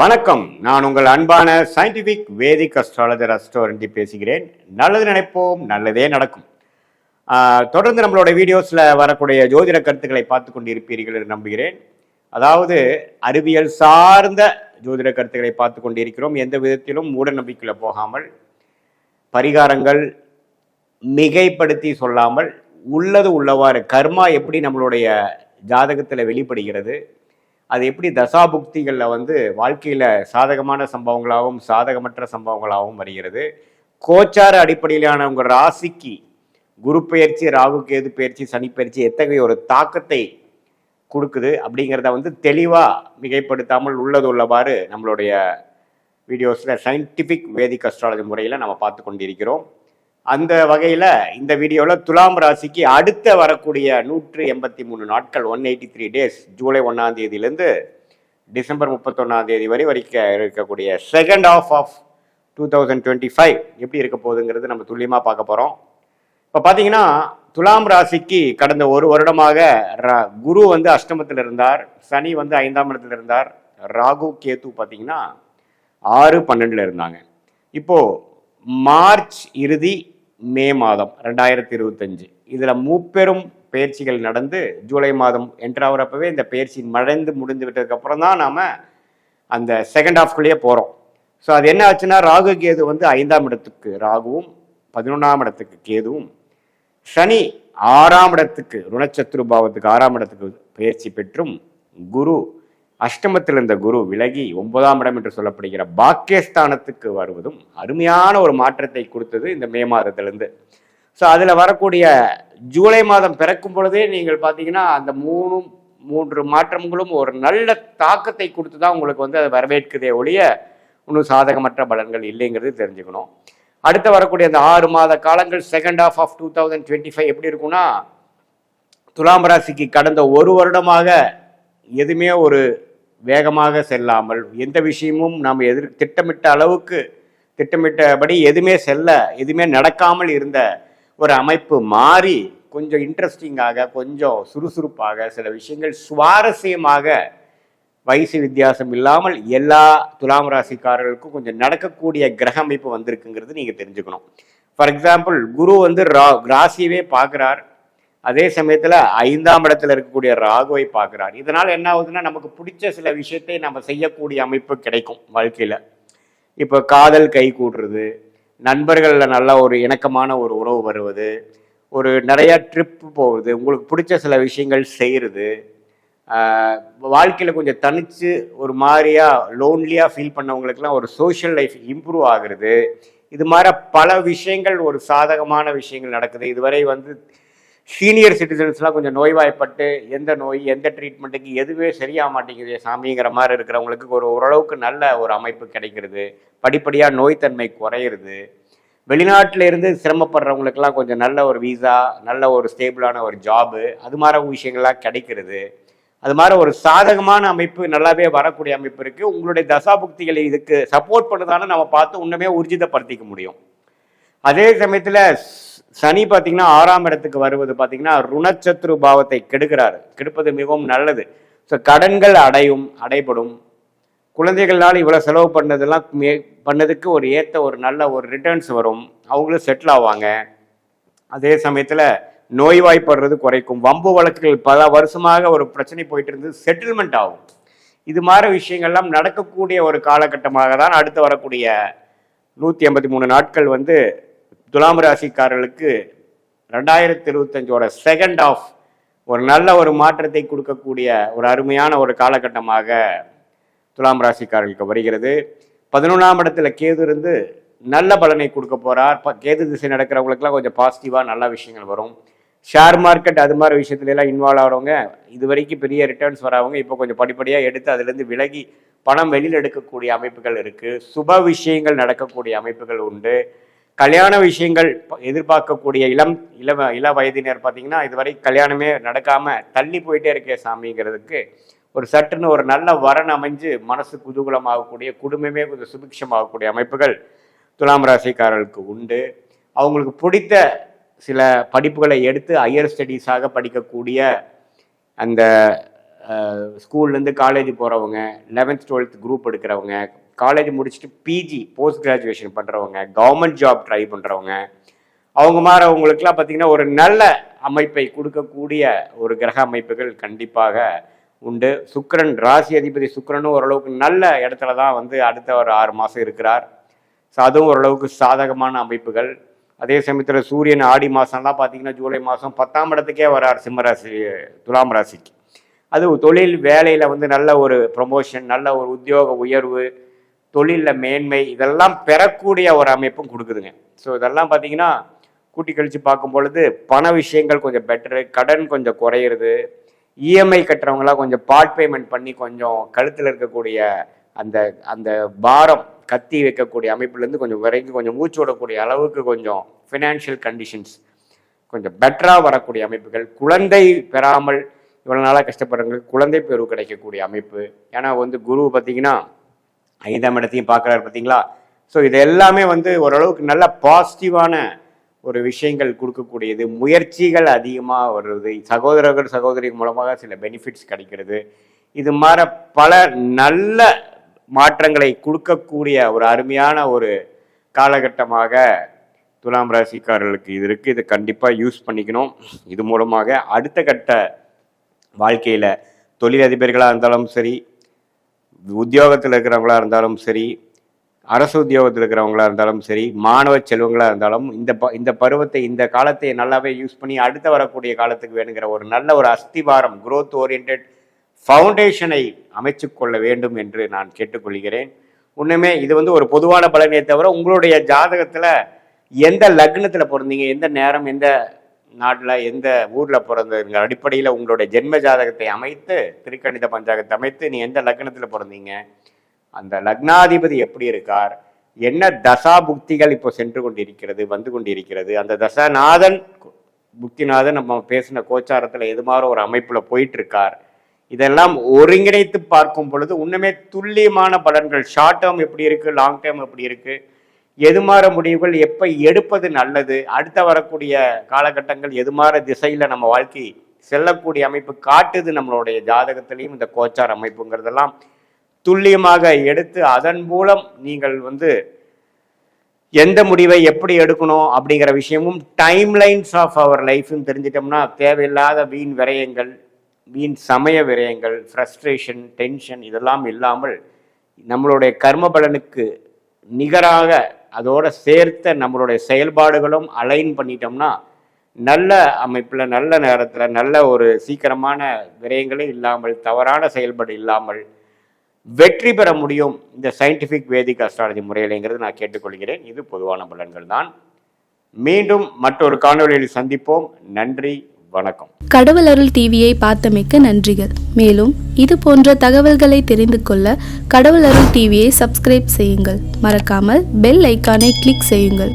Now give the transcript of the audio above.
வணக்கம். நான் உங்கள் அன்பான சயின்டிபிக் வேதிக் அஸ்ட்ராலஜர் அஸ்ட்ரோரண்டி பேசுகிறேன். நல்லது நினைப்போம் நல்லதே நடக்கும். தொடர்ந்து நம்மளோட வீடியோஸில் வரக்கூடிய ஜோதிட கருத்துக்களை பார்த்து கொண்டிருப்பீர்கள் என்று நம்புகிறேன். அதாவது அறிவியல் சார்ந்த ஜோதிட கருத்துக்களை பார்த்து கொண்டு இருக்கிறோம் எந்த விதத்திலும் மூட நம்பிக்கையில் போகாமல் பரிகாரங்கள் மிகைப்படுத்தி சொல்லாமல் உள்ளது உள்ளவாறு கர்மா எப்படி நம்மளுடைய ஜாதகத்தில் வெளிப்படுகிறது அது எப்படி தசாபுக்திகளில் வந்து வாழ்க்கையில் சாதகமான சம்பவங்களாகவும் சாதகமற்ற சம்பவங்களாகவும் வருகிறது. கோச்சார அடிப்படையிலான உங்கள் ராசிக்கு குரு பயிற்சி ராகு கேது பயிற்சி சனி எத்தகைய ஒரு தாக்கத்தை கொடுக்குது அப்படிங்கிறத வந்து தெளிவாக மிகைப்படுத்தாமல் உள்ளது உள்ளவாறு நம்மளுடைய வீடியோஸில் சயின்டிஃபிக் வேதிக் அஸ்ட்ராலஜி முறையில் நம்ம பார்த்து கொண்டிருக்கிறோம். அந்த வகையில் இந்த வீடியோவில் துலாம் ராசிக்கு அடுத்த வரக்கூடிய நூற்று எண்பத்தி மூணு நாட்கள் ஒன் எயிட்டி த்ரீ டேஸ் ஜூலை ஒன்றாம் தேதியிலேருந்து டிசம்பர் முப்பத்தொன்னாம் தேதி வரை வரைக்கும் இருக்கக்கூடிய second half half two thousand twenty five எப்படி இருக்க போகுதுங்கிறது நம்ம துல்லியமாக பார்க்க போகிறோம் இப்போ பார்த்தீங்கன்னா துலாம் ராசிக்கு கடந்த ஒரு வருடமாக ர- குரு வந்து அஷ்டமத்தில் இருந்தார் சனி வந்து ஐந்தாம் இடத்துல இருந்தார் ராகு கேத்து பார்த்தீங்கன்னா ஆறு பன்னெண்டில் இருந்தாங்க. இப்போது மார்ச் இறுதி மே மாதம் ரெண்டாயிரத்தி இருபத்தஞ்சு. இதில் மூப்பெரும் பயிற்சிகள் நடந்து ஜூலை மாதம் என்ட்ராகிறப்பவே இந்த பயிற்சி மறைந்து முடிந்து விட்டதுக்கப்புறம் தான் நாம் அந்த செகண்ட் ஹாஃப்குள்ளேயே போகிறோம் ஸோ அது என்ன ஆச்சுன்னா ராகு கேது வந்து ஐந்தாம் இடத்துக்கு ராகுவும் பதினொன்றாம் இடத்துக்கு கேதுவும் சனி ஆறாம் இடத்துக்கு ருணச்சத்ரு பாவத்துக்கு ஆறாம் இடத்துக்கு பயிற்சி பெற்றும் குரு அஷ்டமத்தில் இருந்த குரு விலகி ஒன்பதாம் இடம் என்று சொல்லப்படுகிற பாக்கியஸ்தானத்துக்கு வருவதும் அருமையான ஒரு மாற்றத்தை கொடுத்தது இந்த மே மாதத்திலிருந்து. ஸோ அதில் வரக்கூடிய ஜூலை மாதம் பிறக்கும் பொழுதே நீங்கள் பார்த்தீங்கன்னா அந்த மூணும் மூன்று மாற்றங்களும் ஒரு நல்ல தாக்கத்தை கொடுத்து தான் உங்களுக்கு வந்து அதை வரவேற்குதே ஒழிய இன்னும் சாதகமற்ற பலன்கள் இல்லைங்கிறது தெரிஞ்சுக்கணும். அடுத்து வரக்கூடிய அந்த ஆறு மாத காலங்கள் second half half two thousand twenty five எப்படி இருக்குன்னா துலாம் ராசிக்கு கடந்த ஒரு வருடமாக எதுவுமே ஒரு வேகமாக செல்லாமல் எந்த விஷயமும் நாம் எதிர் திட்டமிட்ட அளவுக்கு திட்டமிட்டபடி எதுவுமே செல்ல எதுவுமே நடக்காமல் இருந்த ஒரு அமைப்பு மாறி கொஞ்சம் இன்ட்ரெஸ்டிங்காக கொஞ்சம் சுறுசுறுப்பாக சில விஷயங்கள் சுவாரஸ்யமாக வயசு வித்தியாசம் இல்லாமல் எல்லா துலாம் ராசிக்காரர்களுக்கும் கொஞ்சம் நடக்கக்கூடிய கிரக அமைப்பு வந்திருக்குங்கிறது நீங்கள் தெரிஞ்சுக்கணும். ஃபார் எக்ஸாம்பிள் குரு வந்து ரா ராசியவே பார்க்குறார். அதே சமயத்தில் ஐந்தாம் இடத்துல இருக்கக்கூடிய ராகுவை பார்க்குறார். இதனால் என்ன ஆகுதுன்னா நமக்கு பிடிச்ச சில விஷயத்தை நம்ம செய்யக்கூடிய அமைப்பு கிடைக்கும் வாழ்க்கையில். இப்போ காதல் கை கூடுறது நண்பர்களில் நல்ல ஒரு இணக்கமான ஒரு உறவு வருவது ஒரு நிறையா ட்ரிப் போகுது உங்களுக்கு பிடிச்ச சில விஷயங்கள் செய்கிறது வாழ்க்கையில் கொஞ்சம் தனித்து ஒரு மாதிரியாக லோன்லியாக ஃபீல் பண்ணவங்களுக்குலாம் ஒரு சோஷியல் லைஃப் இம்ப்ரூவ் ஆகுறது. இது மாதிரி பல விஷயங்கள் ஒரு சாதகமான விஷயங்கள் நடக்குது. இதுவரை வந்து சீனியர் சிட்டிசன்ஸ்லாம் கொஞ்சம் நோய்வாய்ப்பட்டு எந்த நோய் எந்த ட்ரீட்மெண்ட்டுக்கு எதுவே சரியாக மாட்டேங்குது சாமிங்கிற மாதிரி இருக்கிறவங்களுக்கு ஒரு ஓரளவுக்கு நல்ல ஒரு அமைப்பு கிடைக்கிறது. படிப்படியாக நோய்த்தன்மை குறையிறது. வெளிநாட்டில் இருந்து சிரமப்படுறவங்களுக்கெல்லாம் கொஞ்சம் நல்ல ஒரு வீசா நல்ல ஒரு ஸ்டேபிளான ஒரு ஜாபு அது மாதிரி விஷயங்கள்லாம் கிடைக்கிறது. அது மாதிரி ஒரு சாதகமான அமைப்பு நல்லாவே வரக்கூடிய அமைப்பு இருக்குது உங்களுடைய தசாபுக்திகளை இதுக்கு சப்போர்ட் பண்ணுதான்னு நம்ம பார்த்து இன்னுமே ஊர்ஜிதப்படுத்திக்க முடியும். அதே சமயத்தில் சனி பார்த்தீங்கன்னா ஆறாம் இடத்துக்கு வருவது பார்த்தீங்கன்னா ருணச்சத்ரு பாவத்தை கெடுக்கிறாரு. கெடுப்பது மிகவும் நல்லது. ஸோ கடன்கள் அடையும் அடைபடும். குழந்தைகள்னால இவ்வளோ செலவு பண்ணதெல்லாம் மே பண்ணதுக்கு ஒரு ஏற்ற ஒரு நல்ல ஒரு ரிட்டர்ன்ஸ் வரும். அவங்களும் செட்டில் ஆவாங்க. அதே சமயத்தில் நோய்வாய்ப்படுறது குறைக்கும். வம்பு வழக்குகள் பல வருஷமாக ஒரு பிரச்சனை போயிட்டு இருந்து செட்டில்மெண்ட் ஆகும். இது மாதிரி விஷயங்கள்லாம் நடக்கக்கூடிய ஒரு காலகட்டமாக தான் அடுத்து வரக்கூடிய நூற்றி எண்பத்தி மூணு நாட்கள் வந்து துலாம் ராசிக்காரர்களுக்கு ரெண்டாயிரத்தி இருபத்தஞ்சோட செகண்ட் ஆஃப் ஒரு நல்ல ஒரு மாற்றத்தை கொடுக்கக்கூடிய ஒரு அருமையான ஒரு காலகட்டமாக துலாம் ராசிக்காரர்களுக்கு வருகிறது. பதினொன்றாம் இடத்துல கேது இருந்து நல்ல பலனை கொடுக்க போறார். கேது திசை நடக்கிறவங்களுக்குலாம் கொஞ்சம் பாசிட்டிவாக நல்ல விஷயங்கள் வரும். ஷேர் மார்க்கெட் அது மாதிரி விஷயத்துல எல்லாம் இன்வால்வ் ஆகிறவங்க இது வரைக்கும் பெரிய ரிட்டர்ன்ஸ் வரவங்க இப்போ கொஞ்சம் படிப்படியாக எடுத்து அதுலேருந்து விலகி பணம் வெளியில் எடுக்கக்கூடிய அமைப்புகள் இருக்குது சுப விஷயங்கள் நடக்கக்கூடிய அமைப்புகள் உண்டு. கல்யாண விஷயங்கள் ப- எதிர்பார்க்கக்கூடிய இளம் இள இள வயதினர் பார்த்தீங்கன்னா இதுவரை கல்யாணமே நடக்காமல் தள்ளி போயிட்டே இருக்கே சாமிங்கிறதுக்கு ஒரு சட்டுன்னு ஒரு நல்ல வரன் அமைஞ்சு மனசு குதூகலமாகக்கூடிய குடும்பமே கொஞ்சம் சுபிக்ஷமாகக்கூடிய அமைப்புகள் துலாம் ராசிக்காரர்களுக்கு உண்டு. அவங்களுக்கு பிடித்த சில படிப்புகளை எடுத்து ஹையர் ஸ்டடீஸாக படிக்கக்கூடிய அந்த ஸ்கூல்லேருந்து காலேஜ் போகிறவங்க லெவன்த் டுவெல்த் குரூப் எடுக்கிறவங்க காலேஜ் முடிச்சுட்டு பிஜி போஸ்ட் கிராஜுவேஷன் பண்ணுறவங்க கவர்மெண்ட் ஜாப் ட்ரை பண்ணுறவங்க அவங்க மாறவங்களுக்குலாம் பார்த்தீங்கன்னா ஒரு நல்ல அமைப்பை கொடுக்கக்கூடிய ஒரு கிரக அமைப்புகள் கண்டிப்பாக உண்டு. சுக்கரன் ராசி அதிபதி சுக்கரனும் ஓரளவுக்கு நல்ல இடத்துல தான் வந்து அடுத்த ஒரு ஆறு மாதம் இருக்கிறார். ஸோ அதுவும் ஓரளவுக்கு சாதகமான அமைப்புகள். அதே சமயத்தில் சூரியன் ஆடி மாதம்லாம் பார்த்தீங்கன்னா ஜூலை மாதம் பத்தாம் இடத்துக்கே வரார் சிம்மராசி துலாம் ராசிக்கு. அது தொழில் வேலையில் வந்து நல்ல ஒரு ப்ரொமோஷன் நல்ல ஒரு உத்தியோக உயர்வு தொழிலில் மேன்மை இதெல்லாம் பெறக்கூடிய ஒரு அமைப்பும் கொடுக்குதுங்க. ஸோ இதெல்லாம் பார்த்தீங்கன்னா கூட்டி கழித்து பார்க்கும் பொழுது பண விஷயங்கள் கொஞ்சம் பெட்டரு கடன் கொஞ்சம் குறையிறது இஎம்ஐ கட்டுறவங்களாம் கொஞ்சம் பார்ட் பேமெண்ட் பண்ணி கொஞ்சம் கழுத்தில் இருக்கக்கூடிய அந்த அந்த பாரம் கத்தி வைக்கக்கூடிய அமைப்புலேருந்து கொஞ்சம் விரைந்து கொஞ்சம் மூச்சு விடக்கூடிய அளவுக்கு கொஞ்சம் ஃபினான்ஷியல் கண்டிஷன்ஸ் கொஞ்சம் பெட்டராக வரக்கூடிய அமைப்புகள். குழந்தை பெறாமல் இவ்வளோ நாளாக கஷ்டப்படுறவங்களுக்கு குழந்தை பெருவு கிடைக்கக்கூடிய அமைப்பு. ஏன்னா வந்து குரு பார்த்தீங்கன்னா ஐந்தாம் இடத்தையும் பார்க்குறாரு பார்த்தீங்களா? ஸோ இது எல்லாமே வந்து ஓரளவுக்கு நல்ல பாசிட்டிவான ஒரு விஷயங்கள் கொடுக்கக்கூடியது. முயற்சிகள் அதிகமாக வருது. சகோதரர்கள் சகோதரி மூலமாக சில பெனிஃபிட்ஸ் கிடைக்கிறது. இது மாதிரி பல நல்ல மாற்றங்களை கொடுக்கக்கூடிய ஒரு அருமையான ஒரு காலகட்டமாக துலாம் ராசிக்காரர்களுக்கு இது இருக்குது இதை கண்டிப்பாக யூஸ் பண்ணிக்கணும். இது மூலமாக அடுத்த கட்ட வாழ்க்கையில் தொழிலதிபர்களாக இருந்தாலும் சரி உத்தியோகத்தில் இருக்கிறவங்களா இருந்தாலும் சரி அரசு உத்தியோகத்தில் இருக்கிறவங்களா இருந்தாலும் சரி மாணவ செல்வங்களாக இருந்தாலும் இந்த ப இந்த பருவத்தை இந்த காலத்தை நல்லாவே யூஸ் பண்ணி அடுத்து வரக்கூடிய காலத்துக்கு வேணுங்கிற ஒரு நல்ல ஒரு அஸ்திவாரம் குரோத் ஓரியன்ட் ஃபவுண்டேஷனை அமைச்சு கொள்ள வேண்டும் என்று நான் கேட்டுக்கொள்கிறேன். ஒன்றுமே இது வந்து ஒரு பொதுவான பலனே தவிர உங்களுடைய ஜாதகத்தில் எந்த லக்னத்தில் பிறந்தீங்க எந்த நேரம் எந்த நாட்டில் எந்த ஊரில் பிறந்ததுங்கிற அடிப்படையில் உங்களுடைய ஜென்ம ஜாதகத்தை அமைத்து திருக்கணித பஞ்சாங்கத்தை அமைத்து நீ எந்த லக்னத்தில் பிறந்தீங்க? அந்த லக்னாதிபதி எப்படி இருக்கார்? என்ன தசா புக்திகள் இப்போ சென்று கொண்டிருக்கிறது வந்து கொண்டிருக்கிறது? அந்த தசாநாதன் புக்திநாதன் நம்ம பேசின கோச்சாரத்தில் எது மாதிரி ஒரு அமைப்பில் போயிட்டு இருக்கார் இதெல்லாம் ஒருங்கிணைத்து பார்க்கும் பொழுது இன்னுமே துல்லியமான பலன்கள். ஷார்ட் டேர்ம் எப்படி இருக்குது லாங் டேர்ம் எப்படி இருக்குது எது மாற முடிவுகள் எப்போ எடுப்பது நல்லது? அடுத்த வரக்கூடிய காலகட்டங்கள் எது மாற திசையில் நம்ம வாழ்க்கை செல்லக்கூடிய அமைப்பு காட்டுது நம்மளுடைய ஜாதகத்திலையும் இந்த கோச்சார் அமைப்புங்கிறதெல்லாம் துல்லியமாக எடுத்து அதன் மூலம் நீங்கள் வந்து எந்த முடிவை எப்படி எடுக்கணும் அப்படிங்கிற விஷயமும் டைம் லைன்ஸ் ஆஃப் அவர் லைஃப்னு தெரிஞ்சிட்டோம்னா தேவையில்லாத வீண் விரயங்கள் வீண் சமய விரயங்கள் ஃப்ரஸ்ட்ரேஷன் டென்ஷன் இதெல்லாம் இல்லாமல் நம்மளுடைய கர்ம பலனுக்கு நிகராக அதோட சேர்த்த நம்மளுடைய செயல்பாடுகளும் அலைன் பண்ணிட்டோம்னா நல்ல அமைப்பில் நல்ல நேரத்தில் நல்ல ஒரு சீக்கிரமான விரயங்களும் இல்லாமல் தவறான செயல்பாடு இல்லாமல் வெற்றி பெற முடியும் இந்த சயின்டிஃபிக் வேதிக் அஸ்ட்ராலஜி முறையிலேங்கிறது நான் கேட்டுக்கொள்கிறேன். இது பொதுவான பலன்கள் தான். மீண்டும் மற்றொரு காணொளியில் சந்திப்போம். நன்றி வணக்கம். கடவுள் அருள் டிவியை பார்த்தமைக்க நன்றிகள். மேலும் இது போன்ற தகவல்களை தெரிந்து கொள்ள கடவுள் அருள் டிவியை சப்ஸ்கிரைப் செய்யுங்கள். மறக்காமல் பெல் ஐக்கானை கிளிக் செய்யுங்கள்.